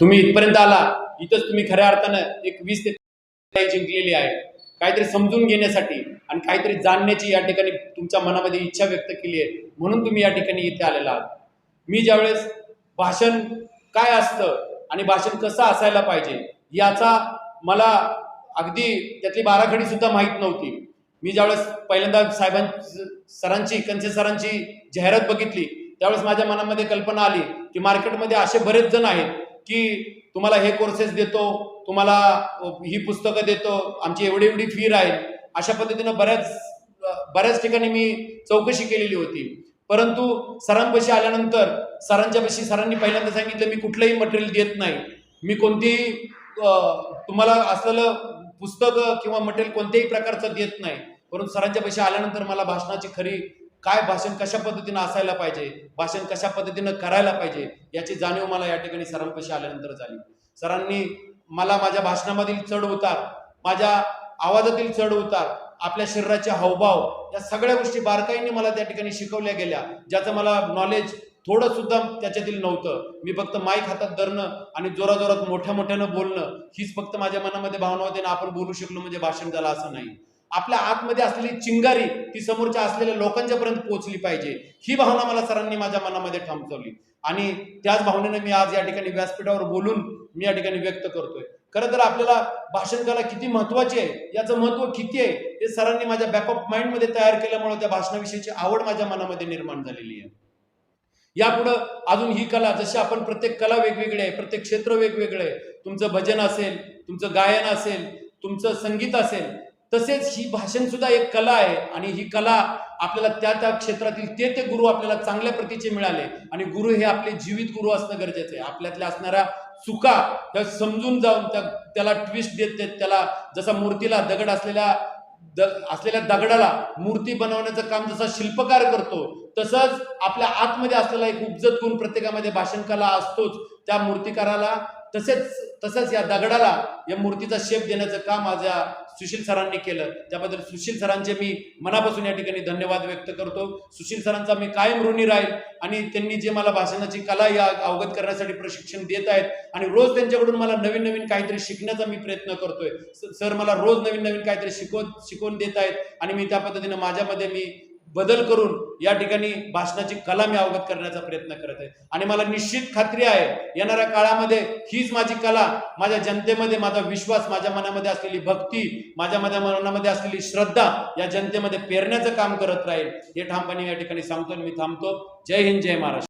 तुम्ही इथपर्यंत आला इथंच तुम्ही खऱ्या अर्थानं एक वीस ते जिंकलेली आहे. काहीतरी समजून घेण्यासाठी आणि काहीतरी जाणण्याची या ठिकाणी तुमच्या मनामध्ये इच्छा व्यक्त केली आहे म्हणून तुम्ही या ठिकाणी इथे आलेला आहात. मी ज्यावेळेस भाषण काय असतं आणि भाषण कसं असायला पाहिजे याचा मला अगदी त्यातली बाराखडी सुद्धा माहीत नव्हती. मी ज्यावेळेस पहिल्यांदा साहेबां सरांची कंचे सरांची जाहिरात बघितली त्यावेळेस माझ्या मनामध्ये कल्पना आली की मार्केटमध्ये असे बरेच जण आहेत की तुम्हाला हे कोर्सेस देतो तुम्हाला ही पुस्तकं देतो आमची एवढी एवढी फी राहील. अशा पद्धतीनं बऱ्याच बऱ्याच ठिकाणी मी चौकशी केलेली होती. परंतु सरांपाशी आल्यानंतर सरांच्यापाशी सरांनी पहिल्यांदा सांगितलं मी कुठलंही मटेरियल देत नाही. मी कोणतीही तुम्हाला असलेलं पुस्तकं किंवा मटेरियल कोणत्याही प्रकारचं देत नाही. परंतु सरांच्या पैसे आल्यानंतर मला भाषणाची खरी काय भाषण कशा पद्धतीनं असायला पाहिजे? भाषण कशा पद्धतीनं करायला पाहिजे? याची जाणीव मला या ठिकाणी सरांपाशी आल्यानंतर झाली. सरांनी मला माझ्या भाषणामधील चढ उतार माझ्या आवाजातील चढ उतार आपल्या शरीराचे हावभाव या सगळ्या गोष्टी बारकाईने मला त्या ठिकाणी शिकवल्या गेल्या ज्याचं मला नॉलेज थोडं सुद्धा त्याच्यातील नव्हतं. मी फक्त माईक हातात धरणं आणि जोराजोरात मोठ्या मोठ्यानं बोलणं हीच फक्त माझ्या मनामध्ये भावना होती आणि आपण बोलू शकलो म्हणजे भाषण झालं असं नाही. आपल्या आतमध्ये असलेली चिंगारी ती समोरच्या असलेल्या लोकांच्या पर्यंत पोहोचली पाहिजे. ही भावना मला सरांनी माझ्या मनामध्ये ठमचवली आणि त्याच भावनेनं मी आज या ठिकाणी व्यासपीठावर बोलून मी या ठिकाणी व्यक्त करतोय. खरं तर आपल्याला भाषण कला किती महत्वाची आहे याचं महत्त्व किती आहे हे सरांनी माझ्या बॅक ऑफ माइंडमध्ये तयार केल्यामुळे त्या भाषणाविषयीची आवड माझ्या मनामध्ये निर्माण झालेली आहे. यापुढं अजून ही कला जशी आपण प्रत्येक कला वेगवेगळी आहे प्रत्येक क्षेत्र वेगवेगळे आहे. तुमचं भजन असेल तुमचं गायन असेल तुमचं संगीत असेल तसेच ही भाषण सुद्धा एक कला आहे आणि ही कला आपल्याला त्या त्या क्षेत्रातील ते ते गुरु आपल्याला चांगल्या प्रतीचे मिळाले. आणि गुरु हे आपले जीवित गुरु असणं गरजेचं आहे. आपल्यातल्या असणाऱ्या चुका त्या समजून जाऊन त्या त्याला ट्विस्ट देत देत त्याला जसा मूर्तीला दगड असलेल्या द असलेल्या दगडाला मूर्ती बनवण्याचं काम जसा शिल्पकार करतो तसंच आपल्या आतमध्ये असलेला एक उपजत गुण प्रत्येकामध्ये भाषण कला असतोच. त्या मूर्तिकाराला तसेच तसंच या दगडाला या मूर्तीचा शेप देण्याचं काम माझ्या सुशील सरांनी केलं. त्याबद्दल सुशील सरांचे मी मनापासून या ठिकाणी धन्यवाद व्यक्त करतो. सुशील सरांचा मी कायम ऋणी राहील आणि त्यांनी जे मला भाषणाची कला या अवगत करण्यासाठी प्रशिक्षण देत आहेत आणि रोज त्यांच्याकडून मला नवीन नवीन काहीतरी शिकण्याचा मी प्रयत्न करतोय. सर मला रोज नवीन नवीन काहीतरी शिकवत शिकवून देत आहेत आणि मी त्या पद्धतीनं माझ्यामध्ये मी बदल करून या ठिकाणी भाषणाची कला मी अवगत करण्याचा प्रयत्न करत आहे. आणि मला निश्चित खात्री आहे येणाऱ्या काळामध्ये हीच माझी कला माझ्या जनतेमध्ये माझा विश्वास माझ्या मनामध्ये असलेली भक्ती माझ्या माझ्या मनामध्ये असलेली श्रद्धा या जनतेमध्ये पेरण्याचं काम करत राहील. हे ठामपणे या ठिकाणी सांगतो आणि मी थांबतो. जय हिंद जय महाराष्ट्र.